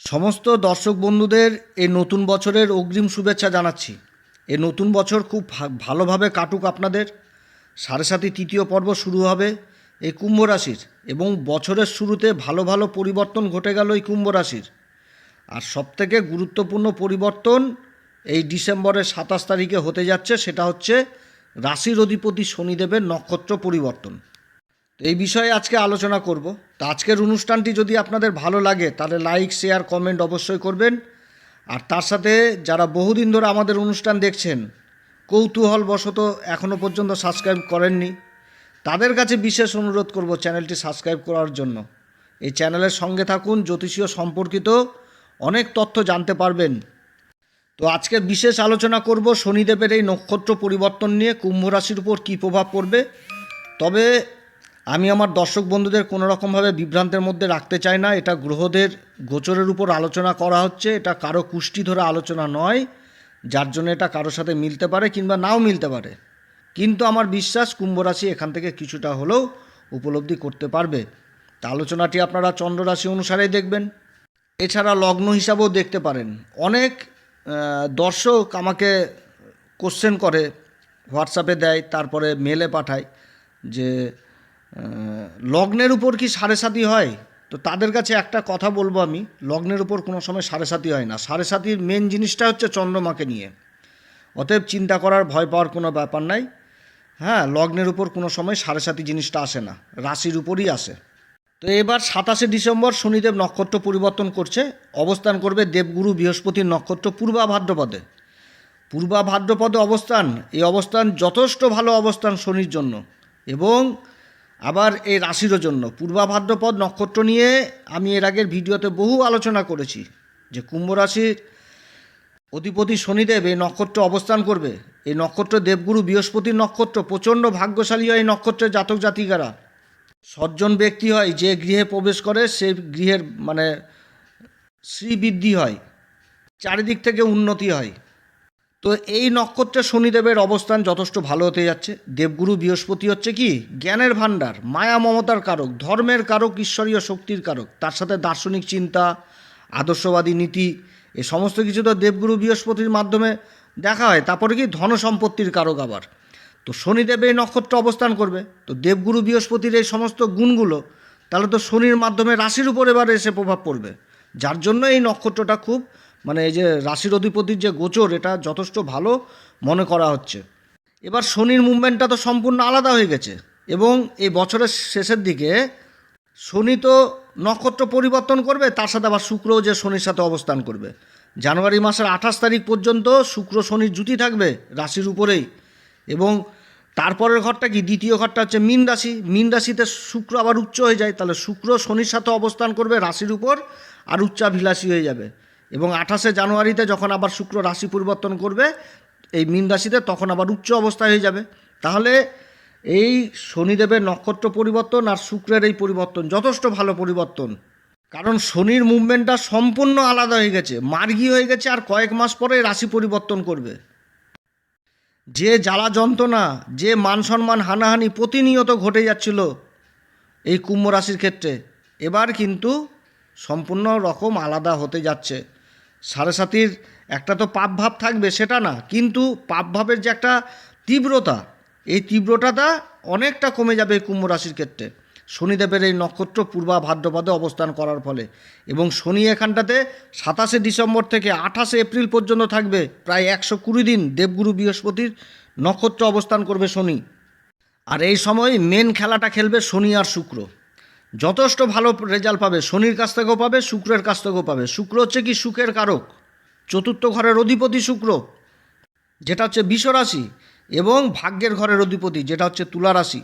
সমস্ত দর্শক বন্ধুদের এই নতুন বছরের অগ্রিম শুভেচ্ছা জানাচ্ছি। এ নতুন বছর খুব ভালোভাবে কাটুক আপনাদের। সাড়ে সাথে তৃতীয় পর্ব শুরু হবে এই কুম্ভ রাশির এবং বছরের শুরুতে ভালো ভালো পরিবর্তন ঘটে গেল এই কুম্ভ রাশির। আর সবথেকে গুরুত্বপূর্ণ পরিবর্তন এই ডিসেম্বরের সাতাশ তারিখে হতে যাচ্ছে সেটা হচ্ছে রাশির অধিপতি শনিদেবের নক্ষত্র পরিবর্তন। এই বিষয়ে আজকে আলোচনা করব। তো আজকের অনুষ্ঠানটি যদি আপনাদের ভালো লাগে, তাহলে লাইক শেয়ার কমেন্ট অবশ্যই করবেন। আর তার সাথে যারা বহুদিন ধরে আমাদের অনুষ্ঠান দেখছেন, কৌতূহলবশত এখনও পর্যন্ত সাবস্ক্রাইব করেননি, তাদের কাছে বিশেষ অনুরোধ করব চ্যানেলটি সাবস্ক্রাইব করার জন্য। এই চ্যানেলের সঙ্গে থাকুন, জ্যোতিষীয় সম্পর্কিত অনেক তথ্য জানতে পারবেন। তো আজকে বিশেষ আলোচনা করব শনিদেবের এই নক্ষত্র পরিবর্তন নিয়ে, কুম্ভ রাশির উপর কী প্রভাব পড়বে। তবে আমি আমার দর্শক বন্ধুদের কোনো রকমভাবে বিভ্রান্তের মধ্যে রাখতে চাই না। এটা গ্রহদের গোচরের উপর আলোচনা করা হচ্ছে। এটা কারও কুষ্টি ধরে আলোচনা নয়, যার জন্য এটা কারোর সাথে মিলতে পারে কিংবা নাও মিলতে পারে। কিন্তু আমার বিশ্বাস কুম্ভ রাশি এখান থেকে কিছুটা হলেও উপলব্ধি করতে পারবে। তা আলোচনাটি আপনারা চন্দ্র রাশি অনুসারেই দেখবেন। এছাড়া লগ্ন হিসাবেও দেখতে পারেন। অনেক দর্শক আমাকে কোশ্চেন করে হোয়াটসঅ্যাপে দেয়, তারপরে মেলে পাঠায় যে লগ্নের উপর কি সাড়ে সাতি হয়? তো তাদের কাছে একটা কথা বলব আমি। লগ্নের উপর কোনো সময় সাড়ে সাতি হয় না। সাড়ে সাতির মেন জিনিসটা হচ্ছে চন্দ্রমাকে নিয়ে। অতএব চিন্তা করার ভয় পাওয়ার কোনো ব্যাপার নাই। হ্যাঁ লগ্নের উপর কোনো সময় সাড়ে সাতি জিনিসটা আসে না। রাশির উপরই আসে। তো এবার সাতাশে ডিসেম্বর শনিদেব নক্ষত্র পরিবর্তন করছে। অবস্থান করবে দেবগুরু বৃহস্পতির নক্ষত্র পূর্বা ভাদ্রপদে পূর্বা ভাদ্রপদে অবস্থান। এই অবস্থান যথেষ্ট ভালো অবস্থান শনির জন্য। এবং আবার এই রাশিরও জন্য। পূর্বাভাদ্রপদ নক্ষত্র নিয়ে আমি এর আগের ভিডিওতে বহু আলোচনা করেছি যে কুম্ভ রাশির অধিপতি শনিদেব এই নক্ষত্র অবস্থান করবে। এই নক্ষত্র দেবগুরু বৃহস্পতির নক্ষত্র, প্রচণ্ড ভাগ্যশালী হয় এই নক্ষত্রের জাতক জাতিকারা। সজ্জন ব্যক্তি হয় যে গৃহে প্রবেশ করে সে গৃহের মানে শ্রীবৃদ্ধি হয়, চারিদিক থেকে উন্নতি হয়। তো এই নক্ষত্রে শনিদেবের অবস্থান যথেষ্ট ভালো হতে যাচ্ছে। দেবগুরু বৃহস্পতি হচ্ছে কি? জ্ঞানের ভাণ্ডার, মায়া মমতার কারক, ধর্মের কারক, ঈশ্বরীয় শক্তির কারক। তার সাথে দার্শনিক চিন্তা, আদর্শবাদী নীতি, এ সমস্ত কিছু তো দেবগুরু বৃহস্পতির মাধ্যমে দেখা হয়। তারপরে কি? ধন সম্পত্তির কারক আবার। তো শনিদেব এই নক্ষত্র অবস্থান করবে। তো দেবগুরু বৃহস্পতির এই সমস্ত গুণগুলো, তাহলে তো শনির মাধ্যমে রাশির উপর এবার এসে প্রভাব পড়বে। যার জন্য এই নক্ষত্রটা খুব মানে এই যে রাশির অধিপতির যে গোচর, এটা যথেষ্ট ভালো মনে করা হচ্ছে। এবার শনির মুভমেন্টটা তো সম্পূর্ণ আলাদা হয়ে গেছে এবং এই বছরের শেষের দিকে শনি তো নক্ষত্র পরিবর্তন করবে, তার সাথে আবার শুক্রও যে শনির সাথে অবস্থান করবে। জানুয়ারি মাসের আঠাশ তারিখ পর্যন্ত শুক্র শনির জুতি থাকবে রাশির উপরেই এবং তারপরের ঘরটা কি? দ্বিতীয় ঘরটা হচ্ছে মীন রাশি। মীন রাশিতে শুক্র আবার উচ্চ হয়ে যায়, তাহলে শুক্র শনির সাথে অবস্থান করবে রাশির উপর আর উচ্চাভিলাষী হয়ে যাবে। এবং আঠাশে জানুয়ারিতে যখন আবার শুক্র রাশি পরিবর্তন করবে, এই মীন রাশিতে তখন আবার উচ্চ অবস্থায় হয়ে যাবে। তাহলে এই শনিদেবের নক্ষত্র পরিবর্তন আর শুক্রের এই পরিবর্তন যথেষ্ট ভালো পরিবর্তন। কারণ শনির মুভমেন্টটা সম্পূর্ণ আলাদা হয়ে গেছে, মার্গী হয়ে গেছে আর কয়েক মাস পরে রাশি পরিবর্তন করবে। যে জ্বালা যন্ত্রণা, যে মান সম্মান হানাহানি প্রতিনিয়ত ঘটে যাচ্ছিল এই কুম্ভ রাশির ক্ষেত্রে, এবার কিন্তু সম্পূর্ণ রকম আলাদা হতে যাচ্ছে। সাড়ে সাতির একটা তো পাপ ভাব থাকবে, সেটা না। কিন্তু পাপ ভাবের যে একটা তীব্রতা, এই তীব্রতাটা অনেকটা কমে যাবে এই কুম্ভ রাশির ক্ষেত্রে। শনিদেবের এই নক্ষত্র পূর্বা ভাদ্রপদে অবস্থান করার ফলে। এবং শনি এখানটাতে সাতাশে ডিসেম্বর থেকে আঠাশে এপ্রিল পর্যন্ত থাকবে, প্রায় একশো কুড়ি দিন দেবগুরু বৃহস্পতির নক্ষত্র অবস্থান করবে শনি। আর এই সময় মেন খেলাটা খেলবে শনি আর শুক্র। যথেষ্ট ভালো রেজাল্ট পাবে, শনির কাছ থেকেও পাবে, শুক্রের কাছ থেকেও পাবে। শুক্র হচ্ছে কি সুখের কারক, চতুর্থ ঘরের অধিপতি শুক্র, যেটা হচ্ছে বিষ রাশি এবং ভাগ্যের ঘরের অধিপতি, যেটা হচ্ছে তুলা রাশি।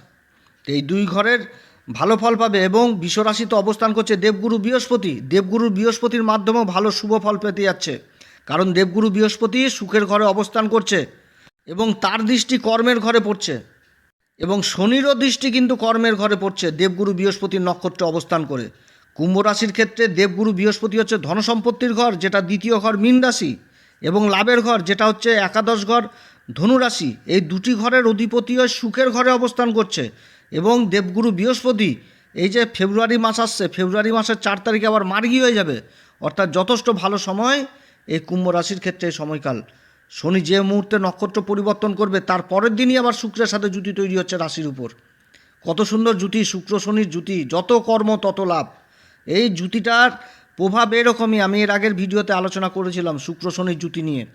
এই দুই ঘরের ভালো ফল পাবে এবং বিষ রাশিতে অবস্থান করছে দেবগুরু বৃহস্পতি। দেবগুরু বৃহস্পতির মাধ্যমেও ভালো শুভ ফল পেতে যাচ্ছে। কারণ দেবগুরু বৃহস্পতি সুখের ঘরে অবস্থান করছে এবং তার দৃষ্টি কর্মের ঘরে পড়ছে। এবং শনিরও দৃষ্টি কিন্তু কর্মের ঘরে পড়ছে। দেবগুরু বৃহস্পতির নক্ষত্রে অবস্থান করে। কুম্ভ রাশির ক্ষেত্রে দেবগুরু বৃহস্পতি হচ্ছে ধনসম্পত্তির ঘর, যেটা দ্বিতীয় ঘর মীন রাশি, এবং লাভের ঘর, যেটা হচ্ছে একাদশ ঘর ধনুরাশি এই দুটি ঘরের অধিপতি হয়ে সুখের ঘরে অবস্থান করছে। এবং দেবগুরু বৃহস্পতি, এই যে ফেব্রুয়ারি মাস আসছে, ফেব্রুয়ারি মাসের চার তারিখে আবার মার্গি হয়ে যাবে। অর্থাৎ যথেষ্ট ভালো সময় এই কুম্ভ রাশির ক্ষেত্রে সময়কাল। শনি যে মুহূর্তে নক্ষত্র পরিবর্তন করবে, তার পরের দিনই আবার শুক্রের সাথে জুতি তৈরি হচ্ছে রাশির উপর। কত সুন্দর জুতি শুক্র শনির জুতি যত কর্ম তত লাভ। এই জুতিটার প্রভাব এরকমই, আমি এর আগের ভিডিওতে আলোচনা করেছিলাম শুক্র শনির জুতি নিয়ে।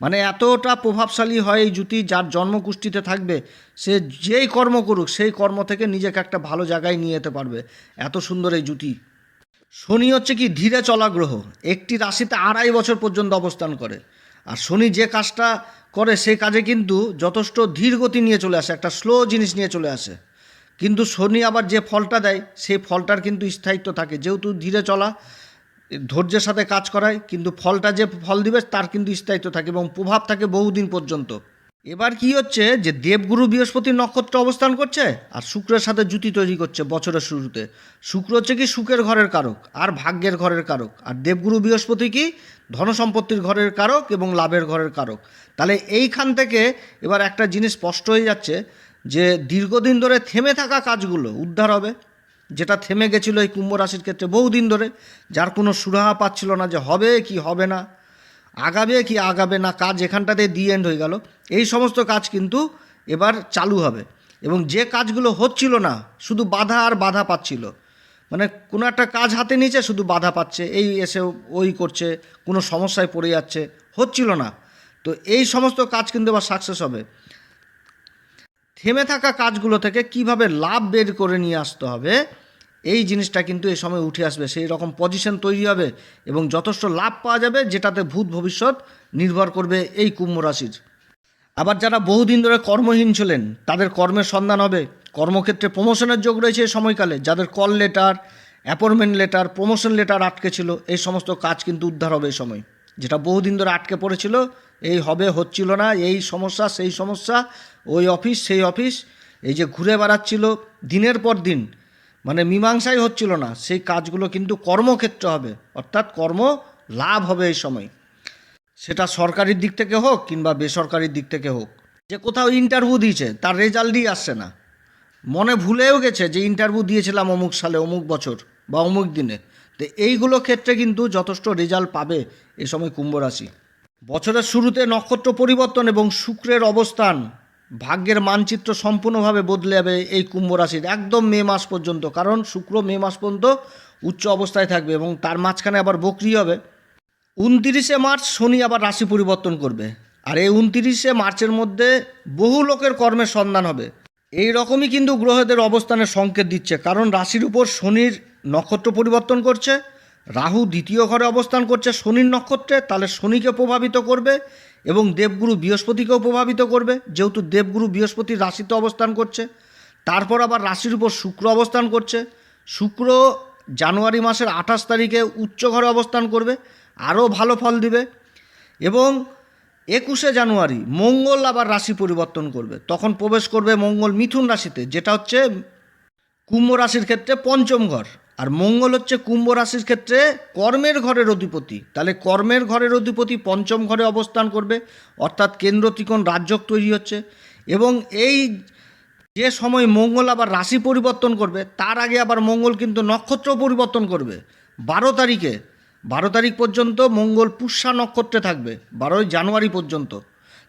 মানে এতটা প্রভাবশালী হয় এই জুতি যার জন্মকুষ্ঠিতে থাকবে, সে যেই কর্ম করুক, সেই কর্ম থেকে নিজেকে একটা ভালো জায়গায় নিয়ে যেতে পারবে। এত সুন্দর এই জুতি শনি হচ্ছে কি ধীরে চলা গ্রহ একটি রাশিতে আড়াই বছর পর্যন্ত অবস্থান করে। আর শনি যে কাজটা করে, সেই কাজে কিন্তু যথেষ্ট ধীর গতি নিয়ে চলে আসে, একটা স্লো জিনিস নিয়ে চলে আসে। কিন্তু শনি আবার যে ফলটা দেয়, সেই ফলটার কিন্তু স্থায়িত্ব থাকে। যেহেতু ধীরে চলা, ধৈর্যের সাথে কাজ করায়, কিন্তু ফলটা যে ফল দিবে, তার কিন্তু স্থায়িত্ব থাকে এবং প্রভাব থাকে বহুদিন পর্যন্ত। এবার কি হচ্ছে যে দেবগুরু বৃহস্পতির নক্ষত্র অবস্থান করছে আর শুক্রের সাথে জুতি তৈরি করছে বছরের শুরুতে। শুক্র হচ্ছে কি সুখের ঘরের কারক আর ভাগ্যের ঘরের কারক। আর দেবগুরু বৃহস্পতি কি ধনসম্পত্তির ঘরের কারক এবং লাভের ঘরের কারক। তাহলে এইখান থেকে এবার একটা জিনিস স্পষ্ট হয়ে যাচ্ছে যে দীর্ঘদিন ধরে থেমে থাকা কাজগুলো উদ্ধার হবে। যেটা থেমে গেছিল এই কুম্ভ রাশির ক্ষেত্রে বহুদিন ধরে, যার কোনো সুরাহা পাচ্ছিল না যে হবে কি হবে না। আগাবে কি আগাবে না, কাজ এখানটাতে দি এন্ড হয়ে গেল। এই সমস্ত কাজ কিন্তু এবার চালু হবে। এবং যে কাজগুলো হচ্ছিল না, শুধু বাধা আর বাধা পাচ্ছিল। মানে কোনো একটা কাজ হাতে নিয়েছে, শুধু বাধা পাচ্ছে, এই এসে ওই করছে, কোনো সমস্যায় পড়ে যাচ্ছে, হচ্ছিল না। তো এই সমস্ত কাজ কিন্তু এবার সাকসেস হবে। থেমে থাকা কাজগুলো থেকে কীভাবে লাভ বের করে নিয়ে আসতে হবে এই জিনিসটা কিন্তু এই সময় উঠে আসবে। সেই রকম পজিশন তৈরি হবে এবং যথেষ্ট লাভ পাওয়া যাবে যেটাতে ভূত ভবিষ্যৎ নির্ভর করবে এই কুম্ভ রাশির। আবার যারা বহুদিন ধরে কর্মহীন ছিলেন, তাদের কর্মের সন্ধান হবে। কর্মক্ষেত্রে প্রমোশনের যোগ রয়েছে এই সময়কালে। যাদের call letter appointment letter promotion letter আটকে ছিল, এই সমস্ত কাজ কিন্তু উদ্ধার হবে এই সময়। যেটা বহুদিন ধরে আটকে পড়েছিল, এই হবে, হচ্ছিল না, এই সমস্যা, সেই সমস্যা, ওই অফিস সেই অফিস এই যে ঘুরে বেড়াচ্ছিল, দিনের পর দিন মানে মীমাংসাই হচ্ছিল না, সেই কাজগুলো কিন্তু কর্মক্ষেত্র হবে, অর্থাৎ কর্ম লাভ হবে এই সময়। সেটা সরকারির দিক থেকে হোক কিংবা বেসরকারির দিক থেকে হোক। যে কোথাও ইন্টারভিউ দিয়েছে, তার রেজাল্টই আসছে না। মনে ভুলেও গেছে যে ইন্টারভিউ দিয়েছিলাম অমুক সালে, অমুক বছর বা অমুক দিনে। তো এইগুলো ক্ষেত্রে কিন্তু যথেষ্ট রেজাল্ট পাবে এ সময় কুম্ভ রাশি। বছরের শুরুতে নক্ষত্র পরিবর্তন এবং শুক্রের অবস্থান ভাগ্যের মানচিত্র সম্পূর্ণভাবে বদলে যাবে এই কুম্ভ রাশির একদম মে মাস পর্যন্ত, কারণ শুক্র মে মাস পর্যন্ত উচ্চ অবস্থায় থাকবে এবং তার মাঝখানে আবার বকরি হবে। উনতিরিশে মার্চ শনি আবার রাশি পরিবর্তন করবে আর এই উনতিরিশে মার্চের মধ্যে বহু লোকের কর্মের সন্ধান হবে। এই রকমই কিন্তু গ্রহদের অবস্থানের সংকেত দিচ্ছে, কারণ রাশির উপর শনির নক্ষত্র পরিবর্তন করছে, রাহু দ্বিতীয় ঘরে অবস্থান করছে শনির নক্ষত্রে, তাহলে শনিকে প্রভাবিত করবে এবং দেবগুরু বৃহস্পতিকেও প্রভাবিত করবে, যেহেতু দেবগুরু বৃহস্পতি রাশিতে অবস্থান করছে, তারপর আবার রাশির উপর শুক্র অবস্থান করছে। শুক্র জানুয়ারি মাসের আঠাশ তারিখে উচ্চ ঘরে অবস্থান করবে, আরও ভালো ফল দিবে এবং একুশে জানুয়ারি মঙ্গল আবার রাশি পরিবর্তন করবে। তখন প্রবেশ করবে মঙ্গল মিথুন রাশিতে, যেটা হচ্ছে কুম্ভ রাশির ক্ষেত্রে পঞ্চম ঘর। আর মঙ্গল হচ্ছে কুম্ভ রাশির ক্ষেত্রে কর্মের ঘরের অধিপতি। তাহলে কর্মের ঘরের অধিপতি পঞ্চম ঘরে অবস্থান করবে, অর্থাৎ কেন্দ্র ত্রিকোণ রাজ্যক তৈরি হচ্ছে এবং এই যে সময় মঙ্গল আবার রাশি পরিবর্তন করবে, তার আগে আবার মঙ্গল কিন্তু নক্ষত্র পরিবর্তন করবে। বারো তারিখে, বারো তারিখ পর্যন্ত মঙ্গল পুষ্যা নক্ষত্রে থাকবে, বারোই জানুয়ারি পর্যন্ত।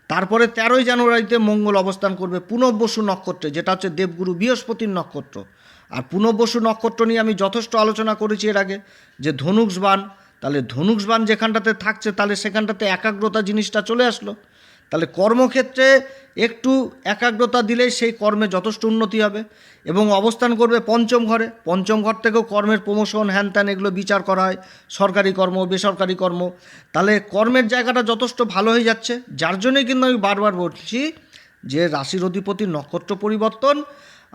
তারপরে তেরোই জানুয়ারিতে মঙ্গল অবস্থান করবে পুনর্বসু নক্ষত্রে, যেটা হচ্ছে দেবগুরু বৃহস্পতির নক্ষত্র। আর পুনর্বসু নক্ষত্র নিয়ে আমি যথেষ্ট আলোচনা করেছি এর আগে, যে ধনুষবান তাহলে ধনুষবান যেখানটাতে থাকছে, তাহলে সেখানটাতে একাগ্রতা জিনিসটা চলে আসলো। তাহলে কর্মক্ষেত্রে একটু একাগ্রতা দিলেই সেই কর্মে যথেষ্ট উন্নতি হবে এবং অবস্থান করবে পঞ্চম ঘরে। পঞ্চম ঘর থেকেও কর্মের প্রমোশন, হ্যান ত্যান এগুলো বিচার করা হয়, সরকারি কর্ম, বেসরকারি কর্ম। তাহলে কর্মের জায়গাটা যথেষ্ট ভালো হয়ে যাচ্ছে, যার জন্যই কিন্তু আমি বারবার বলছি যে রাশির অধিপতি নক্ষত্র পরিবর্তন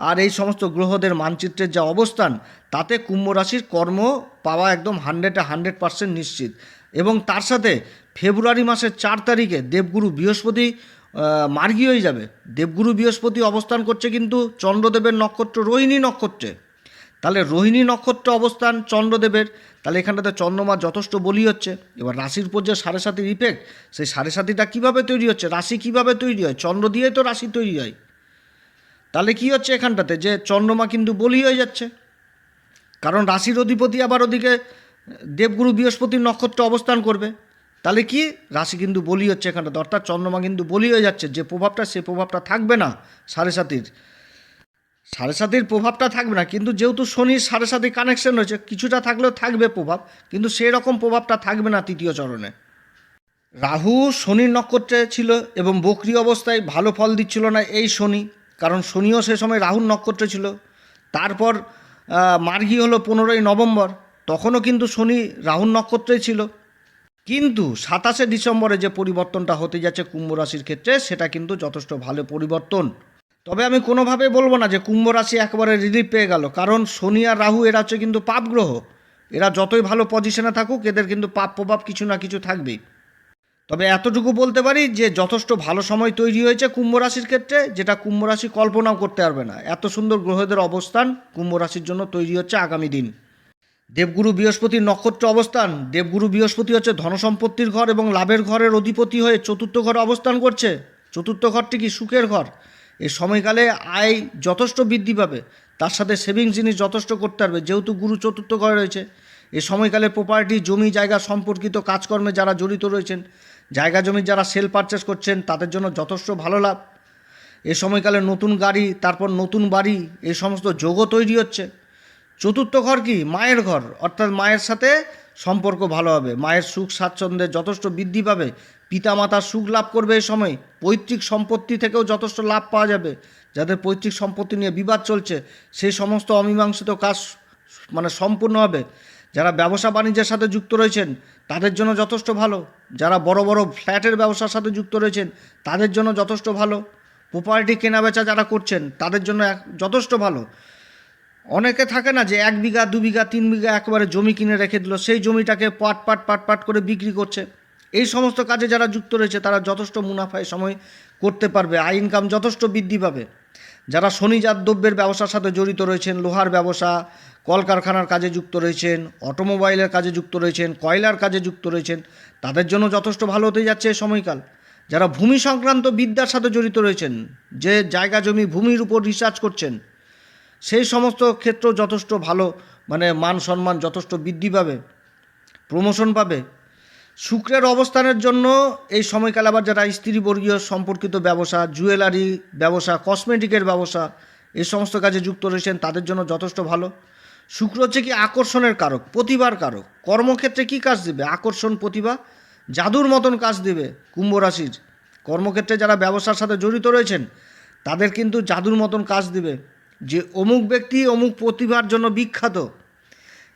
আর এই সমস্ত গ্রহদের মানচিত্রের যা অবস্থান, তাতে কুম্ভ রাশির কর্ম পাওয়া একদম হান্ড্রেডে হান্ড্রেড পার্সেন্ট নিশ্চিত। এবং তার সাথে ফেব্রুয়ারি মাসের চার তারিখে দেবগুরু বৃহস্পতি মার্গী হয়ে যাবে। দেবগুরু বৃহস্পতি অবস্থান করছে কিন্তু চন্দ্রদেবের নক্ষত্র, রোহিণী নক্ষত্রে। তাহলে রোহিণী নক্ষত্র অবস্থান চন্দ্রদেবের। তাহলে এখানটাতে চন্দ্রমা যথেষ্ট বলি হচ্ছে। এবার রাশির উপর যে সাড়ে সাতির ইফেক্ট সেই সাড়ে সাতিটা কীভাবে তৈরি হচ্ছে? রাশি কীভাবে তৈরি হয়? চন্দ্র দিয়েই তো রাশি তৈরি হয়। তাহলে কি হচ্ছে এখানটাতে? যে চন্দ্রমা কিন্তু বলি হয়ে যাচ্ছে। কারণ রাশির অধিপতি আবার ওদিকে দেবগুরু বৃহস্পতির নক্ষত্র অবস্থান করবে। তাহলে কি? রাশি কিন্তু বলি হচ্ছে এখানটাতে। অর্থাৎ চন্দ্রমা কিন্তু বলি হয়ে যাচ্ছে। যে প্রভাবটা, সে প্রভাবটা থাকবে না সাড়ে সাতির। সাড়ে সাতির প্রভাবটা থাকবে না, কিন্তু যেহেতু শনির সাড়ে সাতি কানেকশন হয়েছে কিছুটা থাকলেও থাকবে প্রভাব, কিন্তু সেই রকম প্রভাবটা থাকবে না তৃতীয় চরণে। রাহু শনির নক্ষত্রে ছিল এবং বকরি অবস্থায় ভালো ফল দিচ্ছিল না এই শনি, কারণ শনিও সে সময় রাহুর নক্ষত্রে ছিল। তারপর মার্গী হলো পনেরোই নভেম্বর, তখনও কিন্তু শনি রাহুর নক্ষত্রেই ছিল। কিন্তু সাতাশে ডিসেম্বরে যে পরিবর্তনটা হতে যাচ্ছে কুম্ভ রাশির ক্ষেত্রে, সেটা কিন্তু যথেষ্ট ভালো পরিবর্তন। তবে আমি কোনোভাবে বলব না যে কুম্ভ রাশি একেবারে রিলিফ পেয়ে গেল। কারণ শনি আর রাহু, এরা হচ্ছে কিন্তু পাপ গ্রহ। এরা যতই ভালো পজিশনে থাকুক, এদের কিন্তু পাপ প্রভাব কিছু না কিছু থাকবেই। তবে এতটুকু বলতে পারি যে যথেষ্ট ভালো সময় তৈরি হয়েছে কুম্ভ রাশির ক্ষেত্রে, যেটা কুম্ভ রাশি কল্পনাও করতে পারবে না। এত সুন্দর গ্রহদের অবস্থান কুম্ভ রাশির জন্য তৈরি হচ্ছে আগামী দিন। দেবগুরু বৃহস্পতির নক্ষত্র অবস্থান। দেবগুরু বৃহস্পতি হচ্ছে ধনসম্পত্তির ঘর এবং লাভের ঘরের অধিপতি হয়ে চতুর্থ ঘরে অবস্থান করছে। চতুর্থ ঘরটি কি সুখের ঘর? এই সময়কালে আয় যথেষ্ট বৃদ্ধি পাবে, তার সাথে সেভিংস জিনিস যথেষ্ট করতে পারবে, যেহেতু গুরু চতুর্থ ঘরে রয়েছে। এই সময়কালে প্রপার্টি জমি, জায়গা সম্পর্কিত কাজকর্মে যারা জড়িত রয়েছেন, জায়গা জমি যারা সেল পারচেস করছেন, তাদের জন্য যথেষ্ট ভালো লাভ। এ সময়কালে নতুন গাড়ি, তারপর নতুন বাড়ি, এই সমস্ত যোগও তৈরি হচ্ছে। চতুর্থ ঘর কি? মায়ের ঘর, অর্থাৎ মায়ের সাথে সম্পর্ক ভালো হবে, মায়ের সুখ স্বাচ্ছন্দ্যে যথেষ্ট বৃদ্ধি পাবে পিতামাতার সুখ লাভ করবে এই সময়। পৈতৃক সম্পত্তি থেকেও যথেষ্ট লাভ পাওয়া যাবে। যাদের পৈতৃক সম্পত্তি নিয়ে বিবাদ চলছে সেই সমস্ত অমীমাংসিত কাজ মানে সম্পূর্ণ হবে। যারা ব্যবসা বাণিজ্যের সাথে যুক্ত রয়েছেন, তাদের জন্য যথেষ্ট ভালো। যারা বড় বড় ফ্ল্যাটের ব্যবসার সাথে যুক্ত রয়েছেন, তাদের জন্য যথেষ্ট ভালো। প্রপার্টি কেনাবেচা যারা করছেন, তাদের জন্য যথেষ্ট ভালো। অনেকে থাকে না যে এক বিঘা, দু বিঘা, তিন বিঘা একেবারে জমি কিনে রেখে দিল, সেই জমিটাকে পাট পাট পাট পাট করে বিক্রি করছে। এই সমস্ত কাজে যারা যুক্ত রয়েছে, তারা যথেষ্ট মুনাফায় সময় করতে পারবে, আয় ইনকাম যথেষ্ট বৃদ্ধি পাবে। যারা শনিজাত দ্রব্যের ব্যবসার সাথে জড়িত রয়েছেন, লোহার ব্যবসা, কলকারখানার কাজে যুক্ত রয়েছেন, অটোমোবাইলের কাজে যুক্ত রয়েছেন, কয়লার কাজে যুক্ত রয়েছেন, তাদের জন্য যথেষ্ট ভালো হতে যাচ্ছে সময়কাল। যারা ভূমি সংক্রান্ত বিদ্যার সাথে জড়িত রয়েছেন, যে জায়গা জমি ভূমির উপর রিসার্চ করছেন, সেই সমস্ত ক্ষেত্র যথেষ্ট ভালো মানে মান সম্মান যথেষ্ট বৃদ্ধি পাবে প্রমোশন পাবে। শুক্রের অবস্থানের জন্য এই সময়কালে আবার যারা স্ত্রীবর্গীয় সম্পর্কিত ব্যবসা, জুয়েলারি ব্যবসা, কসমেটিকের ব্যবসা, এই সমস্ত কাজে যুক্ত রয়েছেন, তাদের জন্য যথেষ্ট ভালো। শুক্র হচ্ছে কি আকর্ষণের কারক, প্রতিভার কারক। কর্মক্ষেত্রে কি কাজ দেবে? আকর্ষণ, প্রতিভা, জাদুর মতন কাজ দেবে কুম্ভ রাশির। কর্মক্ষেত্রে যারা ব্যবসার সাথে জড়িত রয়েছেন, তাদের কিন্তু জাদুর মতন কাজ দেবে। যে অমুক ব্যক্তি অমুক প্রতিভার জন্য বিখ্যাত,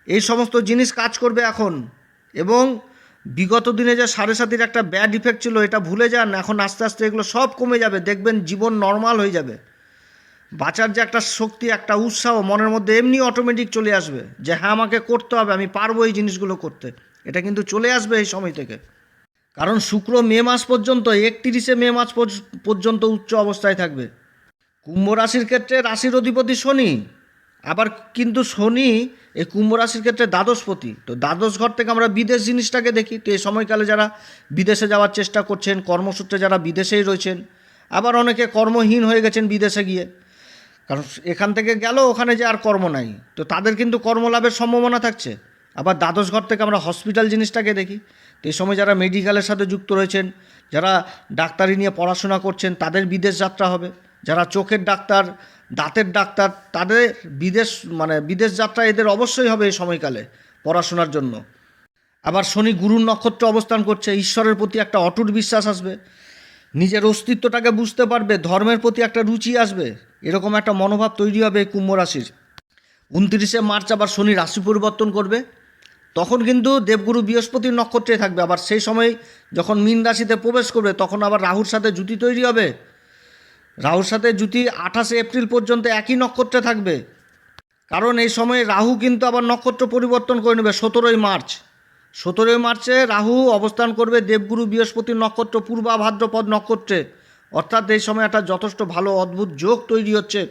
এই সমস্ত জিনিস কাজ করবে এখন এবং বিগত দিনে যে সাড়ে সাতির একটা ব্যাড ইফেক্ট ছিল, এটা ভুলে যান, এখন আস্তে আস্তে এগুলো সব কমে যাবে, দেখবেন জীবন নর্মাল হয়ে যাবে। বাঁচার যে একটা শক্তি, একটা উৎসাহ মনের মধ্যে এমনি অটোমেটিক চলে আসবে যে হ্যাঁ আমাকে করতে হবে, আমি পারব এই জিনিসগুলো করতে। এটা কিন্তু চলে আসবে এই সময় থেকে। কারণ শুক্র মে মাস পর্যন্ত, একত্রিশে মে মাস পর্য- পর্যন্ত উচ্চ অবস্থায় থাকবে। কুম্ভ রাশির ক্ষেত্রে রাশির অধিপতি শনি আবার কিন্তু শনি এই কুম্ভ রাশির ক্ষেত্রে দ্বাদশপতি। তো দ্বাদশ ঘর থেকে আমরা বিদেশ জিনিসটাকে দেখি। তো এই সময়কালে যারা বিদেশে যাওয়ার চেষ্টা করছেন, কর্মসূত্রে যারা বিদেশেই রয়েছেন, আবার অনেকে কর্মহীন হয়ে গেছেন বিদেশে গিয়ে। কারণ এখান থেকে গেল, ওখানে যে আর কর্ম নাই। তো তাদের কিন্তু কর্মলাভের সম্ভাবনা থাকছে। আবার দ্বাদশ ঘর থেকে আমরা হসপিটাল জিনিসটাকে দেখি। তো এই সময় যারা মেডিকেলের সাথে যুক্ত রয়েছেন, যারা ডাক্তারি নিয়ে পড়াশোনা করছেন, তাদের বিদেশ যাত্রা হবে। যারা চোখের ডাক্তার দাঁতের ডাক্তার, তাদের বিদেশ মানে বিদেশ যাত্রা এদের অবশ্যই হবে এই সময়কালে পড়াশোনার জন্য। আবার শনি গুরুর নক্ষত্র অবস্থান করছে, ঈশ্বরের প্রতি একটা অটুট বিশ্বাস আসবে। নিজের অস্তিত্বটাকে বুঝতে পারবে, ধর্মের প্রতি একটা রুচি আসবে। এরকম একটা মনোভাব তৈরি হবে এই কুম্ভ রাশির। উনত্রিশে মার্চ আবার শনি রাশি পরিবর্তন করবে। তখন কিন্তু দেবগুরু বৃহস্পতির নক্ষত্রে থাকবে। আবার সেই সময় যখন মীন রাশিতে প্রবেশ করবে, তখন আবার রাহুর সাথে জুতি তৈরি হবে। রাহুর সাথে জুতি আঠাশে এপ্রিল পর্যন্ত একই নক্ষত্রে থাকবে। কারণ এই সময়ে রাহু কিন্তু আবার নক্ষত্র পরিবর্তন করে নেবে সতেরোই মার্চ। সতেরোই মার্চে রাহু অবস্থান করবে দেবগুরু বৃহস্পতির নক্ষত্র পূর্বা ভাদ্রপদ নক্ষত্রে। অর্থাৎ এই সময় একটা যথেষ্ট ভালো অদ্ভুত যোগ তৈরি হচ্ছে।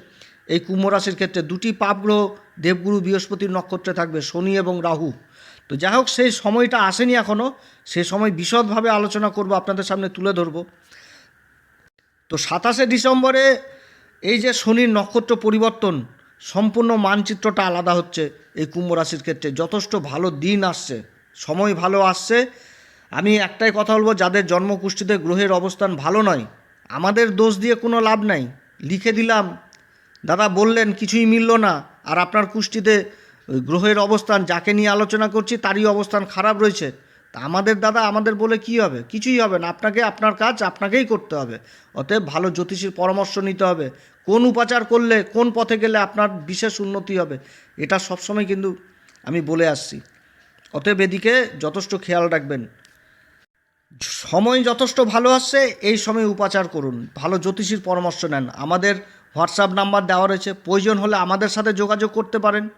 এই কুম্ভ রাশির ক্ষেত্রে দুটি পাপগ্রহ দেবগুরু বৃহস্পতির নক্ষত্রে থাকবে শনি এবং রাহু। তো যাই হোক, সেই সময়টা আসেনি এখনও সেই সময় বিশদভাবে আলোচনা করব, আপনাদের সামনে তুলে ধরবো। তো সাতাশে ডিসেম্বরে এই যে শনির নক্ষত্র পরিবর্তন, সম্পূর্ণ মানচিত্রটা আলাদা হচ্ছে এই কুম্ভ রাশির ক্ষেত্রে। যথেষ্ট ভালো দিন আসছে, সময় ভালো আসছে। আমি একটাই কথা বলব, যাদের জন্মকুষ্ঠিতে গ্রহের অবস্থান ভালো নয়, আমাদের দোষ দিয়ে কোনো লাভ নাই। লিখে দিলাম, দাদা বললেন কিছুই মিলল না, আর আপনার কুষ্টিতে গ্রহের অবস্থান, যাকে নিয়ে আলোচনা করছি তারই অবস্থান খারাপ রয়েছে। তা আমাদের দাদা আমাদের বলে কি হবে? কিছুই হবে না। আপনাকে আপনার কাজ আপনাকেই করতে হবে। অতএব ভালো জ্যোতিষীর পরামর্শ নিতে হবে। কোন উপাচার করলে, কোন পথে গেলে আপনার বিশেষ উন্নতি হবে, এটা সবসময় কিন্তু আমি বলে আসছি। অতএব এদিকে যথেষ্ট খেয়াল রাখবেন। সময় যথেষ্ট ভালো আসছে, এই সময় উপাচার করুন। ভালো জ্যোতিষীর পরামর্শ নেন। আমাদের হোয়াটসঅ্যাপ নাম্বার দেওয়া রয়েছে। প্রয়োজন হলে আমাদের সাথে যোগাযোগ করতে পারেন।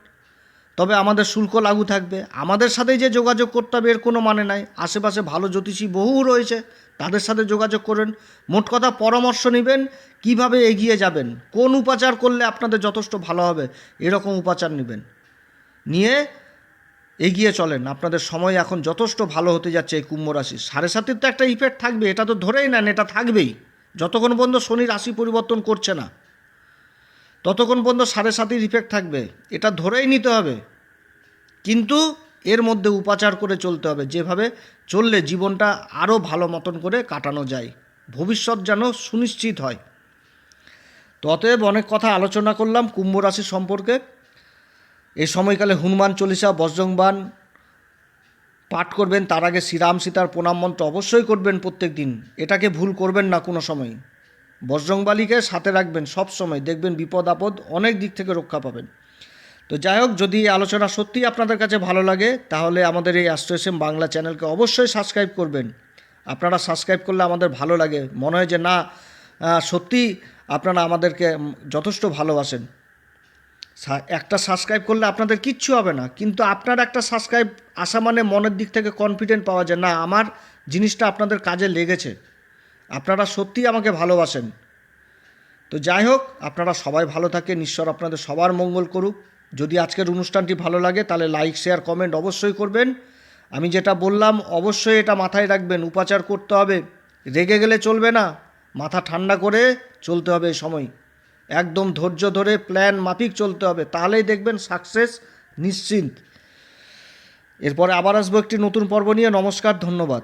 তবে আমাদের শুল্ক লাগু থাকবে। আমাদের সাথেই যে যোগাযোগ করতে হবে এর কোনো মানে নাই। আশেপাশে ভালো জ্যোতিষী বহু রয়েছে, তাদের সাথে যোগাযোগ করেন। মোট কথা পরামর্শ নেবেন, কীভাবে এগিয়ে যাবেন, কোন উপাচার করলে আপনাদের যথেষ্ট ভালো হবে, এরকম উপাচার নেবেন। নিয়ে এগিয়ে চলেন। আপনাদের সময় এখন যথেষ্ট ভালো হতে যাচ্ছে এই কুম্ভ রাশি সাড়ে সাতের তো একটা ইফেক্ট থাকবে, এটা তো ধরেই নেন, এটা থাকবেই। যতক্ষণ পর্যন্ত শনি রাশি পরিবর্তন করছে না। ততক্ষণ পর্যন্ত সাড়ে সাতের ইফেক্ট থাকবে। এটা ধরেই নিতে হবে। কিন্তু এর মধ্যে উপাচার করে চলতে হবে। যেভাবে চললে জীবনটা আরও ভালো মতন করে কাটানো যায়। ভবিষ্যৎ যেন সুনিশ্চিত হয়। তো অতএব অনেক কথা আলোচনা করলাম কুম্ভ রাশি সম্পর্কে। এই সময়কালে হনুমান চল্লিশা বজ্রংবান পাঠ করবেন। তার আগে শ্রীরাম সীতার প্রণাম মন্ত্র অবশ্যই করবেন প্রত্যেক দিন এটাকে ভুল করবেন না কোনো সময়। বজ্রংবালিকে সাথে রাখবেন সব সময়, দেখবেন বিপদ আপদ অনেক দিক থেকে রক্ষা পাবেন। তো যাই হোক, যদি এই আলোচনা সত্যিই আপনাদের কাছে ভালো লাগে, তাহলে আমাদের এই অ্যাস্ট্রোএসএম বাংলা চ্যানেলকে অবশ্যই সাবস্ক্রাইব করবেন। আপনারা সাবস্ক্রাইব করলে আমাদের ভালো লাগে। মনে হয় যে না সত্যি আপনারা আমাদেরকে যথেষ্ট ভালোবাসেন। একটা সাবস্ক্রাইব করলে আপনাদের কিচ্ছু হবে না। কিন্তু আপনার একটা সাবস্ক্রাইব আসা মানে মনের দিক থেকে কনফিডেন্ট পাওয়া যায় না, আমার জিনিসটা আপনাদের কাজে লেগেছে। আপনারা সত্যিই আমাকে ভালোবাসেন। তো যাই হোক, আপনারা সবাই ভালো থাকেন। ঈশ্বর আপনাদের সবার মঙ্গল করুক। যদি আজকের অনুষ্ঠানটি ভালো লাগে, তাহলে লাইক শেয়ার কমেন্ট অবশ্যই করবেন। আমি যেটা বললাম, অবশ্যই এটা মাথায় রাখবেন। উপাচার করতে হবে। রেগে গেলে চলবে না। মাথা ঠান্ডা করে চলতে হবে এই সময়। একদম ধৈর্য ধরে প্ল্যান মাফিক চলতে হবে। তাহলেই দেখবেন সাকসেস নিশ্চিন্ত। এরপরে আবার আসব একটি নতুন পর্ব নিয়ে। নমস্কার, ধন্যবাদ।